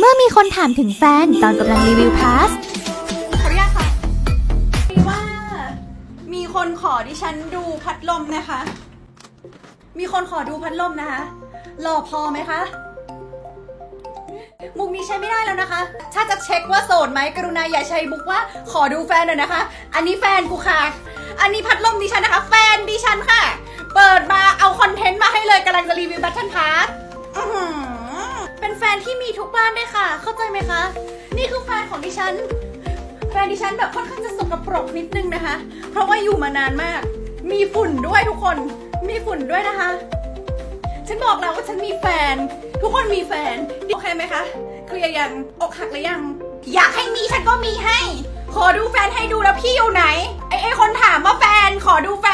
เมื่อมีคนถามถึงแฟนตอนกำลังรีวิวพาส ขออนุญาตค่ะมีว่ามีคนขอดิฉันดูพัดลมนะคะ มีคนขอดูพัดลมนะคะหล่อพอไหมคะ มุกนี้ใช้ไม่ได้แล้วนะคะ ถ้าจะเช็คว่าโสดไหมกรุณาอย่าใช้มุกว่าขอดูแฟนหน่อยนะคะ อันนี้แฟนกูค่ะ อันนี้พัดลมดิฉันนะคะ แฟนดิฉันค่ะ เปิดมาเอาคอนเทนต์มาให้เลยกำลังจะรีวิวบัตเทิลพาร์ท แฟนที่มีทุกบ้านด้วยค่ะ เข้าใจไหมคะ นี่คือแฟนของดิฉัน แฟนดิฉันแบบค่อนข้างจะสกปรกนิดนึงนะคะ เพราะว่าอยู่มานานมาก มีฝุ่นด้วยทุกคน มีฝุ่นด้วยนะคะ ฉันบอกแล้วว่าฉันมีแฟน ทุกคนมีแฟน โอเคไหมคะ เคลียร์ยัง อกหักหรือยัง อยากให้มีฉันก็มีให้ ขอดูแฟนให้ดูแล้วพี่อยู่ไหน ไอ้ไอ้คนถามว่าแฟน ขอดูแฟนน่ะแฟ